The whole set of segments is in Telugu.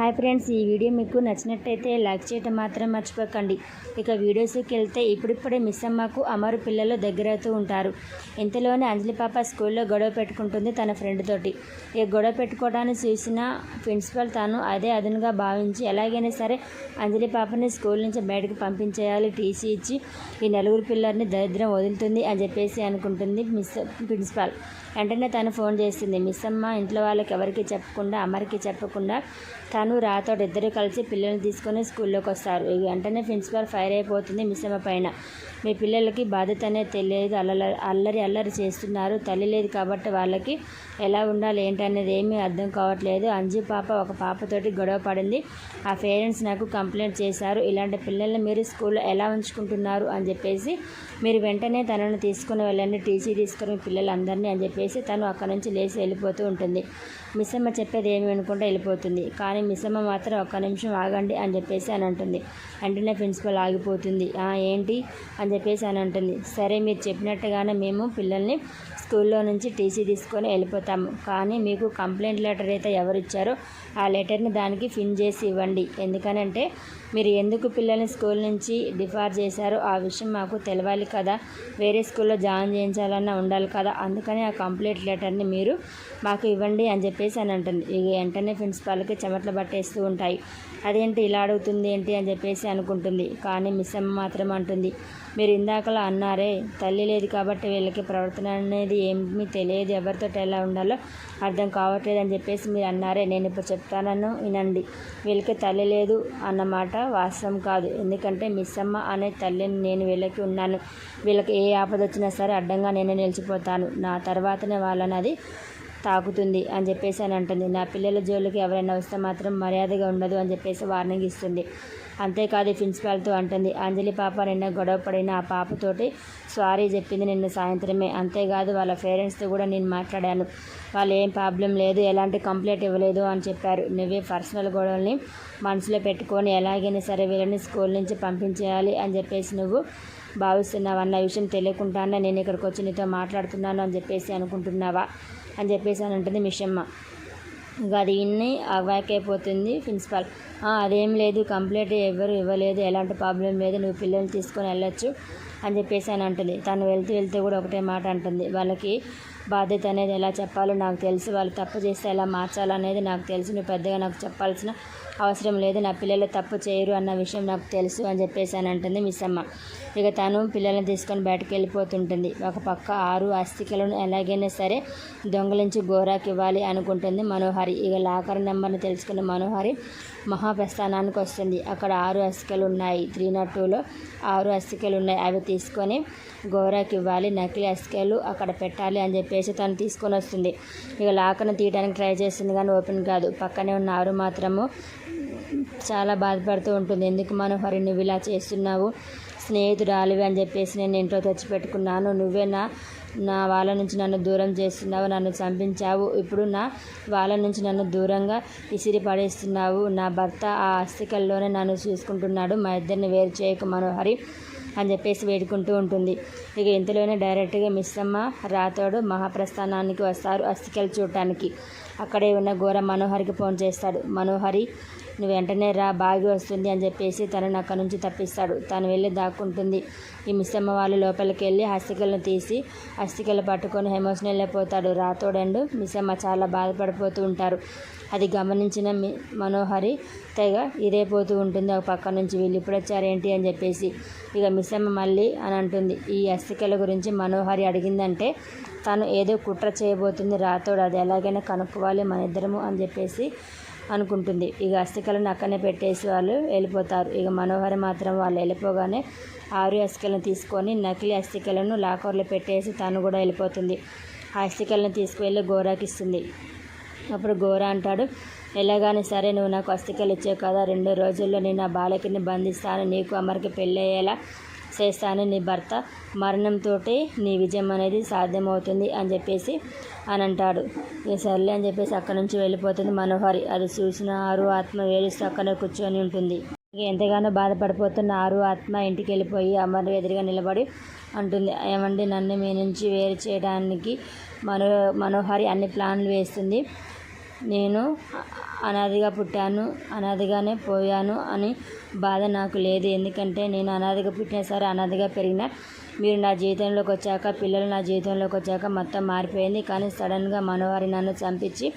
హాయ్ ఫ్రెండ్స్ ఈ వీడియో మీకు నచ్చినట్టయితే లైక్ చేయటం మాత్రం మర్చిపోకండి. ఇక వీడియోస్కి వెళ్తే ఇప్పుడిప్పుడే మిస్ అమ్మకు అమరు పిల్లలు దగ్గరవుతూ ఉంటారు. ఇంతలోనే అంజలి పాప స్కూల్లో గొడవ పెట్టుకుంటుంది తన ఫ్రెండ్ తోటి. ఇక గొడవ పెట్టుకోవడానికి చూసిన ప్రిన్సిపల్ తాను అదే అదునుగా భావించి ఎలాగైనా సరే అంజలి పాపని స్కూల్ నుంచి బయటకు పంపించేయాలి టీసీ ఇచ్చి ఈ నలుగురు పిల్లల్ని దరిద్రం వదులుతుంది అని చెప్పేసి అనుకుంటుంది మిస్ ప్రిన్సిపాల్. వెంటనే తను ఫోన్ చేస్తుంది మిస్ అమ్మ ఇంట్లో వాళ్ళకి ఎవరికి చెప్పకుండా అమ్మరికి చెప్పకుండా తను రాతోడు ఇద్దరు కలిసి పిల్లల్ని తీసుకొని స్కూల్లోకి వస్తారు. ఇక వెంటనే ప్రిన్సిపాల్ ఫైర్ అయిపోతుంది మిశ్రమ పైన. మీ పిల్లలకి బాధ్యత అనేది తెలియదు. అల్లరి అల్లరి అల్లరి చేస్తున్నారు. తల్లి లేదు కాబట్టి వాళ్ళకి ఎలా ఉండాలి ఏంటనేది ఏమీ అర్థం కావట్లేదు. అంజు పాప ఒక పాపతోటి గొడవ పడింది. ఆ పేరెంట్స్ నాకు కంప్లైంట్ చేశారు. ఇలాంటి పిల్లల్ని మీరు స్కూల్లో ఎలా ఉంచుకుంటున్నారు అని చెప్పేసి మీరు వెంటనే తనను తీసుకుని వెళ్ళండి. టీసీ తీసుకుని పిల్లలందరినీ అని చెప్పేసి తను అక్కడ నుంచి లేచి వెళ్ళిపోతూ ఉంటుంది. మిస్సమ్మ చెప్పేది ఏమి అనుకుంటే వెళ్ళిపోతుంది. కానీ మిస్సమ్మ మాత్రం ఒక్క నిమిషం ఆగండి అని చెప్పేసి అని అంటుంది. వెంటనే ప్రిన్సిపల్ ఆగిపోతుంది. ఏంటి? అని చెప్పేసి అని అంటుంది. సరే మీరు చెప్పినట్టుగానే మేము పిల్లల్ని స్కూల్లో నుంచి టీసీ తీసుకొని వెళ్ళిపోతాము. కానీ మీకు కంప్లైంట్ లెటర్ అయితే ఎవరు ఇచ్చారో ఆ లెటర్ని దానికి ఫిన్ చేసి ఇవ్వండి. ఎందుకనంటే మీరు ఎందుకు పిల్లల్ని స్కూల్ నుంచి డిఫార్ చేశారో ఆ విషయం మాకు తెలవాలి కదా. వేరే స్కూల్లో జాయిన్ చేయించాలన్నా ఉండాలి కదా. అందుకని ఆ కంప్లీట్ లెటర్ని మీరు మాకు ఇవ్వండి అని చెప్పేసి అని అంటుంది. ఇక వెంటనే ప్రిన్సిపాల్కి చెమట్లు పట్టేస్తూ ఉంటాయి. అదేంటి ఇలా అడుగుతుంది ఏంటి? అని చెప్పేసి అనుకుంటుంది. కానీ మిస్ అమ్మ మాత్రం అంటుంది. మీరు ఇందాకలా అన్నారే. తల్లి లేదు కాబట్టి వీళ్ళకి ప్రవర్తన అనేది ఏమీ తెలియదు. ఎవరితో ఎలా ఉండాలో అర్థం కావట్లేదు అని చెప్పేసి మీరు అన్నారే. నేను ఇప్పుడు చెప్తానను వినండి. వీళ్ళకి తల్లి లేదు అన్నమాట వాస్తవం కాదు. ఎందుకంటే మిస్సమ్మ అనే తల్లిని నేను వీళ్ళకి ఉన్నాను. వీళ్ళకి ఏ ఆపద వచ్చినా సరే అడ్డంగా నేను నిలిచిపోతాను. నా తర్వాతనే వాళ్ళని అది తాకుతుంది అని చెప్పేసి అని అంటుంది. నా పిల్లల జోలికి ఎవరైనా వస్తే మాత్రం మర్యాదగా ఉండదు అని చెప్పేసి వార్నింగ్ ఇస్తుంది. అంతేకాదు ప్రిన్సిపాల్తో అంటుంది అంజలి పాప నిన్న గొడవ పడిన ఆ పాపతోటి సారీ చెప్పింది నిన్న సాయంత్రమే. అంతేకాదు వాళ్ళ పేరెంట్స్తో కూడా నేను మాట్లాడాను. వాళ్ళు ఏం ప్రాబ్లం లేదు ఎలాంటి కంప్లైంట్ ఇవ్వలేదు అని చెప్పారు. నువ్వే పర్సనల్ గొడవల్ని మనసులో పెట్టుకొని ఎలాగైనా సరే వీళ్ళని స్కూల్ నుంచి పంపించేయాలి అని చెప్పేసి నువ్వు భావిస్తున్నావు అన్న విషయం తెలియకుండానే నేను ఇక్కడికి వచ్చి నీతో మాట్లాడుతున్నాను అని చెప్పేసి అనుకుంటున్నావా? అని చెప్పేసి అని ఉంటుంది మిషమ్మ. ఇంకా అది విన్ని అవాక్ అయిపోతుంది ప్రిన్సిపాల్. అదేం లేదు కంప్లైంట్ ఎవరు ఇవ్వలేదు ఎలాంటి ప్రాబ్లం లేదు నువ్వు పిల్లల్ని తీసుకొని వెళ్ళొచ్చు. అని చెప్పేసి అని అంటుంది. తను వెళ్తూ వెళ్తూ కూడా ఒకటే మాట అంటుంది. వాళ్ళకి బాధ్యత అనేది ఎలా చెప్పాలో నాకు తెలుసు. వాళ్ళు తప్పు చేస్తే ఎలా మార్చాలనేది నాకు తెలుసు. నువ్వు పెద్దగా నాకు చెప్పాల్సిన అవసరం లేదు. నా పిల్లలు తప్పు చేయరు అన్న విషయం నాకు తెలుసు అని చెప్పేసి అని అంటుంది మిస్ అమ్మ ఇక తను పిల్లల్ని తీసుకొని బయటకు వెళ్ళిపోతుంటుంది. ఒక పక్క ఆరు అస్థికలను ఎలాగైనా సరే దొంగలించి గోరాకి ఇవ్వాలి అనుకుంటుంది మనోహరి. ఇక లాకర్ నెంబర్ని తెలుసుకున్న మనోహరి మహాప్రస్థానానికి వస్తుంది. అక్కడ ఆరు అస్థికలు ఉన్నాయి. త్రీ నాట్ టూలో ఆరు అస్థికలు ఉన్నాయి. అవి తీసుకొని గోరాకి ఇవ్వాలి నకిలీ అస్కేలు అక్కడ పెట్టాలి అని చెప్పేసి తను తీసుకొని వస్తుంది. ఇక లాకను తీయడానికి ట్రై చేస్తుంది కానీ ఓపెన్ కాదు. పక్కనే ఉన్న ఆరు మాత్రము చాలా బాధపడుతూ ఉంటుంది. ఎందుకు మనోహరి నువ్వు ఇలా చేస్తున్నావు? స్నేహితురాలివి అని చెప్పేసి నేను ఇంట్లో తెచ్చిపెట్టుకున్నాను. నువ్వే నా నా వాళ్ళ నుంచి నన్ను దూరం చేస్తున్నావు నన్ను చంపించావు. ఇప్పుడు నా వాళ్ళ నుంచి నన్ను దూరంగా ఇసిరి పడేస్తున్నావు. నా భర్త ఆ అస్థికల్లోనే నన్ను చూసుకుంటున్నాడు. మా ఇద్దరిని వేరు చేయకు మనోహరి. అని చెప్పేసి వేడుకుంటూ ఉంటుంది. ఇక ఇంతలోనే డైరెక్ట్గా మిశ్రమ్మ రాతోడు మహాప్రస్థానానికి వస్తారు అస్థికలు చూడటానికి. అక్కడే ఉన్న ఘోర మనోహరికి ఫోన్ చేస్తాడు. మనోహరి నువ్వు వెంటనే రా బాగి వస్తుంది అని చెప్పేసి తనను అక్కడి నుంచి తప్పిస్తాడు. తను వెళ్ళి దాక్కుంటుంది. ఈ మిస్సమ్మ వాళ్ళు లోపలికి వెళ్ళి హస్తికలను తీసి హస్తికలు పట్టుకొని ఎమోషనల్ అయిపోతాడు రాతోడండు మిస్సమ్మ చాలా బాధపడిపోతూ ఉంటారు. అది గమనించిన మి మనోహరి తెగ ఇదైపోతూ ఉంటుంది. ఒక పక్క నుంచి వీళ్ళు ఇప్పుడొచ్చారేంటి అని చెప్పేసి. ఇక మిస్సమ్మ మళ్ళీ అని అంటుంది. ఈ అస్థికల గురించి మనోహరి అడిగిందంటే తను ఏదో కుట్ర చేయబోతుంది రాతోడు. అది ఎలాగైనా కనుక్కోవాలి మన ఇద్దరము అని చెప్పేసి అనుకుంటుంది. ఇక అస్థికలను అక్కడనే పెట్టేసి వాళ్ళు వెళ్ళిపోతారు. ఇక మనోహరి మాత్రం వాళ్ళు వెళ్ళిపోగానే ఆరు అస్థికలను తీసుకొని నకిలీ అస్థికలను లాకర్లో పెట్టేసి తను కూడా వెళ్ళిపోతుంది. ఆ అస్థికలను తీసుకువెళ్ళి గోరాకి ఇస్తుంది. అప్పుడు గోరా అంటాడు ఎలాగానే సరే నువ్వు నాకు అస్థికలు ఇచ్చావు కదా రెండు రోజుల్లో నేను ఆ బాలకిని బంధిస్తాను. నీకు అమరికి పెళ్ళయ్యేలా చేస్తాను నీ భర్త మరణంతో నీ విజయం అనేది సాధ్యమవుతుంది అని చెప్పేసి అని అంటాడు. సర్లే అని చెప్పేసి అక్కడి నుంచి వెళ్ళిపోతుంది మనోహరి. అది చూసిన ఆరు ఆత్మ ఏడుస్తూ అక్కడే కూర్చొని ఉంటుంది. ఎంతగానో బాధపడిపోతున్న ఆరు ఆత్మ ఇంటికి వెళ్ళిపోయి అమర్ ఎదురుగా నిలబడి అంటుంది. ఏమండి నన్ను మీ నుంచి వేరు చేయడానికి మనో మనోహరి అన్ని ప్లాన్లు వేస్తుంది. నేను అనాదిగా పుట్టాను అనాదిగానే పోయాను అని బాధ నాకు లేదు. ఎందుకంటే నేను అనాదిగా పుట్టినా సరే అనాదిగా పెరిగిన మీరు నా జీవితంలోకి వచ్చాక పిల్లలు నా జీవితంలోకి వచ్చాక మొత్తం మారిపోయింది. కానీ సడన్గా మనవారి నన్ను చంపించి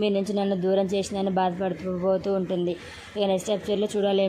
మీ నుంచి నన్ను దూరం చేసి నన్ను బాధపడిపోతూ ఉంటుంది. ఇక నెక్స్ట్ ఎపిసోడ్లో చూడాలి